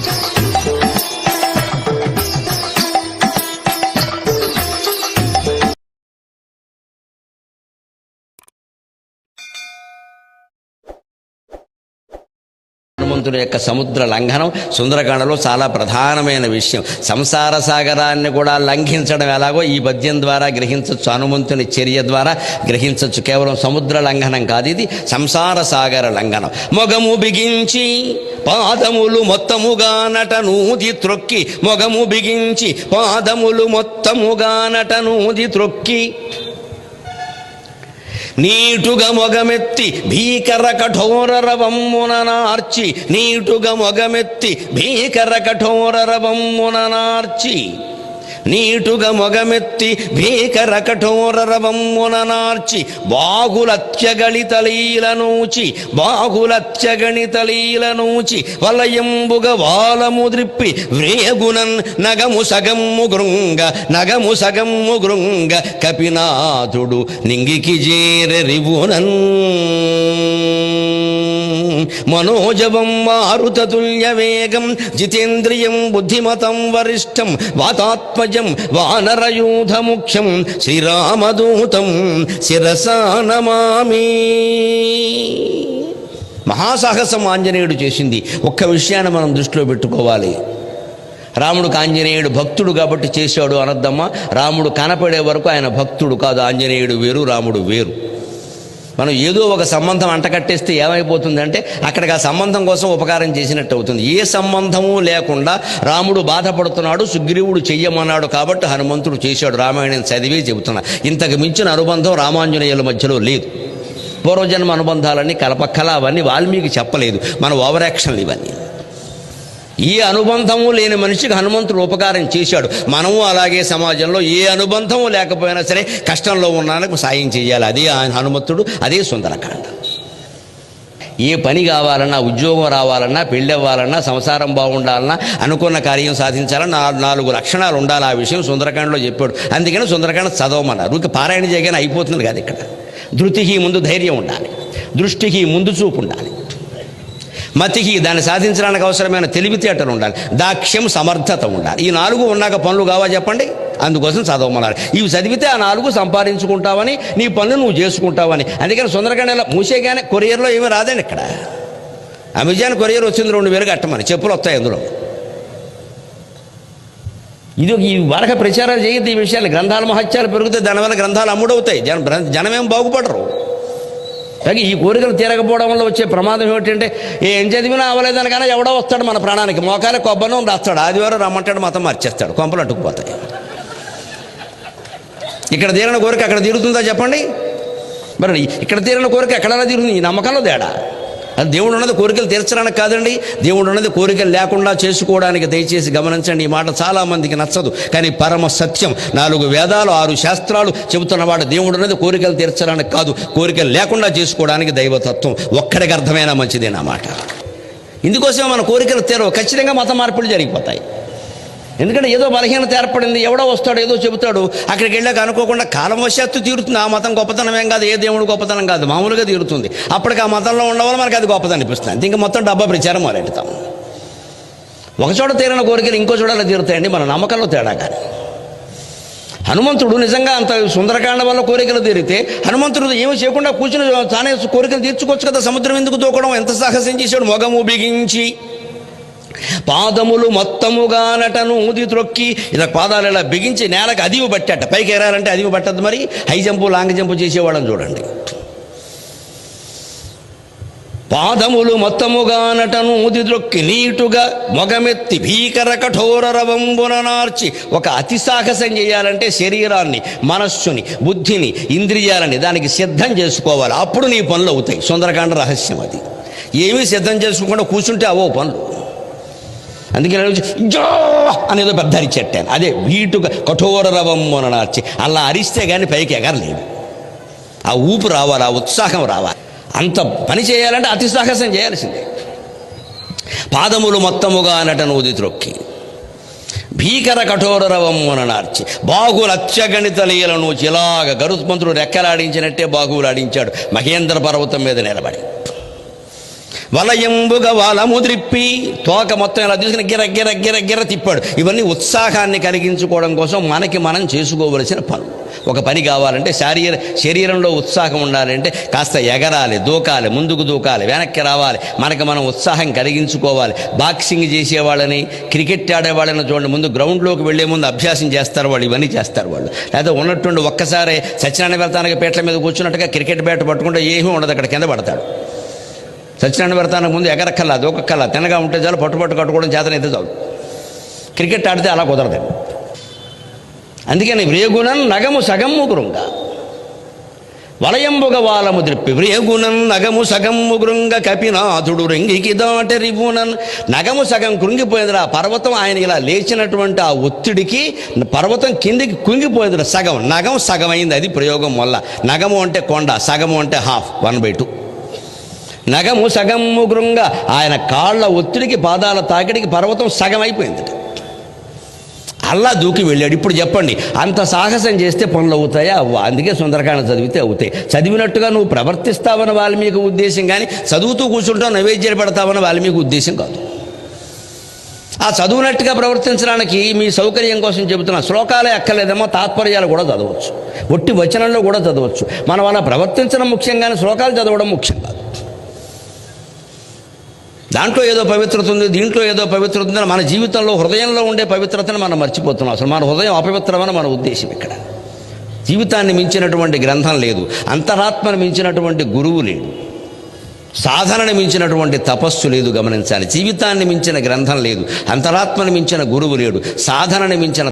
Thank you. హనుమంతుడి యొక్క సముద్ర లంఘనం సుందరకాండలో చాలా ప్రధానమైన విషయం. సంసార సాగరాన్ని కూడా లంఘించడం ఎలాగో ఈ పద్యం ద్వారా గ్రహించవచ్చు హనుమంతుని చర్య ద్వారా గ్రహించవచ్చు కేవలం సముద్ర లంఘనం కాదు ఇది సంసార సాగర లంఘనం. మొగము బిగించి పాదములు మొత్తముగా నటనూది త్రొక్కి. మొగము బిగించి పాదములు మొత్తముగా నటనూది త్రొక్కి. నీటుగా మొగమెత్తి భీకర కఠోర రవమ్మున నార్చి. నీటుగా మొగమెత్తి భీకర కఠోర రవమ్మున నార్చి. నీటుగా మొగమెత్తి భీకర కఠోర రవమ్మున నార్చి బాగులత్యగళితలీలనూచి బాగులత్యగణితలీలనూచి వలయంబుగ వాలము ద్రిప్పి వ్రేగునన్ నగము సగమ్ము గృంగ నగము సగమ్ము గృంగ కపినాథుడు నింగికి చేరెరివునన్. మనోజవం మారుతతుల్య వేగం జితేంద్రియం బుద్ధిమతం వరిష్టం వాతాత్మజ వానరయూధ ముఖ్యం శ్రీరామదూతం శిరసా నమామి మహాసాహసం ఆంజనేయుడు చేసింది. ఒక్క విషయాన్ని మనం దృష్టిలో పెట్టుకోవాలి. రాముడు ఆంజనేయుడు భక్తుడు కాబట్టి చేశాడు అనద్దమ్మా. రాముడు కనపడే వరకు ఆయన భక్తుడు కాదు ఆంజనేయుడు వేరు రాముడు వేరు. మనం ఏదో ఒక సంబంధం అంటకట్టేస్తే ఏమైపోతుందంటే అక్కడికి ఆ సంబంధం కోసం ఉపకారం చేసినట్టు అవుతుంది. ఏ సంబంధము లేకుండా రాముడు బాధపడుతున్నాడు సుగ్రీవుడు చెయ్యమన్నాడు కాబట్టి హనుమంతుడు చేశాడు. రామాయణం చదివే చెబుతున్నా. ఇంతకు మించిన అనుబంధం రామాంజనేయుల మధ్యలో లేదు. పూర్వజన్మ అనుబంధాలన్నీ కలపక్కల అవన్నీ వాల్మీకి చెప్పలేదు. మన ఓవర్ యాక్షన్లు ఇవన్నీ. ఏ అనుబంధము లేని మనిషికి హనుమంతుడు ఉపకారం చేశాడు. మనము అలాగే సమాజంలో ఏ అనుబంధము లేకపోయినా సరే కష్టంలో ఉన్నానికి సాయం చేయాలి. అదే హనుమంతుడు అదే సుందరకాండ. ఏ పని కావాలన్నా ఉద్యోగం రావాలన్నా పెళ్ళి అవ్వాలన్నా సంసారం బాగుండాలన్నా అనుకున్న కార్యం సాధించాలన్నా నాలుగు నాలుగు లక్షణాలు ఉండాలి ఆ విషయం సుందరకాండలో చెప్పాడు. అందుకని సుందరకాండ చదవమన్నారు. ఇంకా పారాయణ చేయగానే అయిపోతుంది కాదు ఇక్కడ. ధృతికి ముందు ధైర్యం ఉండాలి. దృష్టికి ముందు చూపు ఉండాలి. మతికి దాన్ని సాధించడానికి అవసరమైన తెలివితేటలు ఉండాలి. దాక్ష్యం సమర్థత ఉండాలి. ఈ నాలుగు ఉన్నాక పనులు కావా చెప్పండి? అందుకోసం చదవమన్నారు. ఇవి చదివితే ఆ నాలుగు సంపాదించుకుంటావని నీ పనులు నువ్వు చేసుకుంటావని. అందుకని సుందరకాండ మూసేగానే కొరియర్లో ఏమీ రాదండి ఇక్కడ. అమెజాన్ కొరియర్ వచ్చింది రెండు వేలు కట్టమని. చెప్పులు వస్తాయి అందులో. ఇది ఒక- ఈ వరక ప్రచారాలు చేయొద్దు ఈ విషయాలు. గ్రంథాల మహత్యాలు పెరిగితే దానివల్ల గ్రంథాలు అమ్ముడవుతాయి. జన జనమేం బాగుపడరు. అలాగే ఈ కోరికలు తీరకపోవడం వల్ల వచ్చే ప్రమాదం ఏమిటంటే ఏం చదివినా అవ్వలేదనగానే ఎవడో వస్తాడు మన ప్రాణానికి. మోకాలి కొబ్బనం రాస్తాడు. ఆదివారం రమ్మంటాడు మతం మార్చేస్తాడు. కొంపలు అట్టుకుపోతాయి ఇక్కడ తీరిన కోరిక అక్కడ తీరుతుందా చెప్పండి. మరి ఇక్కడ తీరిన కోరిక ఎక్కడైనా తీరుతుంది. ఈ నమ్మకంలో తేడా. దేవుడు ఉన్నది కోరికలు తీర్చడానికి కాదండి. దేవుడు ఉన్నది కోరికలు లేకుండా చేసుకోవడానికి దయచేసి గమనించండి. ఈ మాట చాలామందికి నచ్చదు. కానీ పరమ సత్యం. నాలుగు వేదాలు ఆరు శాస్త్రాలు చెబుతున్నవాడు దేవుడు ఉన్నది కోరికలు తీర్చడానికి కాదు. కోరికలు లేకుండా చేసుకోవడానికి దైవతత్వం. ఒక్కడికి అర్థమైనా మంచిదేనా మాట? ఇందుకోసమే మన కోరికలు తీరవు. ఖచ్చితంగా మత మార్పులు జరిగిపోతాయి. ఎందుకంటే ఏదో బలహీనత ఏర్పడింది ఎవడో వస్తాడు ఏదో చెబుతాడు అక్కడికి వెళ్ళాక అనుకోకుండా కాలం వశాత్తు తీరుతుంది. ఆ మతం గొప్పతనం ఏం కాదు ఏ దేవుడు గొప్పతనం కాదు మామూలుగా తీరుతుంది. అప్పటికి ఆ మతంలో ఉండవల్ల మనకి అది గొప్పతనం అనిపిస్తుంది. ఇంకా మొత్తం డబ్బా ప్రచారం మొదలెడతాం ఒక చోట తీరిన కోరికలు ఇంకో చోటలో తీరుతాయండి మన నమ్మకంలో తేడా కానీ హనుమంతుడు నిజంగా అంత సుందరకాండ వల్ల కోరికలు తీరితే హనుమంతుడు ఏమి చేయకుండా కూర్చుని తానే కోరికలు తీర్చుకోవచ్చు కదా సముద్రం ఎందుకు దూకడం ఎంత సాహసం చేశాడు మొగము బిగించి. పాదములు మొత్తముగా నటను ఊది త్రొక్కి ఇలా పాదాలు ఇలా బిగించి నేలకు అదివి పట్టాట. పైకి ఎరాలంటే అదివి పట్టద్దు మరి. హై జంపు లాంగ్ జంపు చేసేవాళ్ళని చూడండి. పాదములు మొత్తముగా నటను ఊది త్రొక్కి నీటుగా మొగమెత్తి భీకర కఠోర రవంబున నార్చి ఒక అతి సాహసం చేయాలంటే శరీరాన్ని మనస్సుని బుద్ధిని ఇంద్రియాలని దానికి సిద్ధం చేసుకోవాలి. అప్పుడు నీ పనులు అవుతాయి. సుందరకాండ రహస్యం అది. ఏమీ సిద్ధం చేసుకోకుండా కూర్చుంటే అవో పనులు. అందుకే జో! అనేదో పెద్ద అరిచెట్టాను అదే వీటుగా కఠోర రవం నార్చి అలా అరిస్తే కానీ పైకి ఎగరలేదు ఆ ఊపు రావాలి ఆ ఉత్సాహం రావాలి. అంత పని చేయాలంటే అతి సాహసం చేయాల్సిందే. పాదములు మొత్తముగా నటను ఉది త్రొక్కి. భీకర కఠోర రవమ్మున నార్చి బాహువులు అత్యగణిత లీలను చిలాగ గరుత్మంతుడు రెక్కలాడించినట్టే బాహువులు ఆడించాడు. మహేంద్ర పర్వతం మీద నిలబడి. వలయంబుగ వలము త్రిప్పి. తోక మొత్తం ఇలా తీసుకుని గిర గిర గిర గిర తిప్పాడు. ఇవన్నీ ఉత్సాహాన్ని కలిగించుకోవడం కోసం మనకి మనం చేసుకోవలసిన పనులు ఒక పని కావాలంటే శారీర శరీరంలో ఉత్సాహం ఉండాలంటే కాస్త ఎగరాలి దూకాలి ముందుకు దూకాలి వెనక్కి రావాలి. మనకి మనం ఉత్సాహం కలిగించుకోవాలి. బాక్సింగ్ చేసేవాళ్ళని క్రికెట్ ఆడేవాళ్ళని చూడండి. ముందు గ్రౌండ్లోకి వెళ్ళే ముందు అభ్యాసం చేస్తారు వాళ్ళు ఇవన్నీ చేస్తారు వాళ్ళు. లేదా ఉన్నట్టుండి ఒక్కసారి సత్యనారాయణ వ్రతానికి పేట్ల మీద కూర్చున్నట్టుగా క్రికెట్ బ్యాట్ పట్టుకుంటే ఏమీ ఉండదు అక్కడ కింద పడతాడు. సత్యనారాయణ వ్రతానికి ముందు ఎగరక్కల్లా దూకక్కల్లా తినగా ఉంటే చాలు పట్టు పట్టు కట్టుకోవడం చేతనైతే చాలు. క్రికెట్ ఆడితే అలా కుదరదు. అందుకని వ్రేగుణం నగము సగము గురుంగ. వలయంబుగ వాలము ద్రిప్పి వ్రేగుణం నగము సగము గృంగ కపినాథుడు రింగికి దాటరివునన్ నగము సగం కృంగిపోయిందిరా పర్వతం ఆయన ఇలా లేచినటువంటి ఆ ఒత్తిడికి పర్వతం కిందికి కుంగిపోయిందిరా సగం నగం సగం అయింది అది ప్రయోగం వల్ల. నగము అంటే కొండ సగము అంటే హాఫ్ వన్ బై టూ. నగము సగము గృంగ. ఆయన కాళ్ళ ఒత్తిడికి పాదాల తాకిడికి పర్వతం సగం అయిపోయింది అల్లా దూకి వెళ్ళాడు. ఇప్పుడు చెప్పండి అంత సాహసం చేస్తే పనులు అవుతాయా? అవ్వ అందుకే సుందరకాండ చదివితే అవుతాయి. చదివినట్టుగా నువ్వు ప్రవర్తిస్తావన్న వాల్మీకి ఉద్దేశం కానీ చదువుతూ కూర్చుంటావు నైవేద్యాలు పెడతావన్న వాల్మీకి ఉద్దేశం కాదు. ఆ చదువునట్టుగా ప్రవర్తించడానికి మీ సౌకర్యం కోసం చెబుతున్న శ్లోకాలే అక్కర్లేదేమో తాత్పర్యాలు కూడా చదవచ్చు. ఒట్టి వచనంలో కూడా చదవచ్చు. మనం అలా ప్రవర్తించడం ముఖ్యం కానీ శ్లోకాలు చదవడం ముఖ్యం కాదు. దాంట్లో ఏదో పవిత్రత ఉంది దీంట్లో ఏదో పవిత్రత ఉంది మన జీవితంలో హృదయంలో ఉండే పవిత్రతను మనం మర్చిపోతున్నాం. అసలు మన హృదయం అపవిత్రమని మన ఉద్దేశం ఇక్కడ. జీవితాన్ని మించినటువంటి గ్రంథం లేదు. అంతరాత్మను మించినటువంటి గురువు లేడు. సాధనను మించినటువంటి తపస్సు లేదు గమనించాలి. జీవితాన్ని మించిన గ్రంథం లేదు. అంతరాత్మని మించిన గురువు లేడు. సాధనని మించిన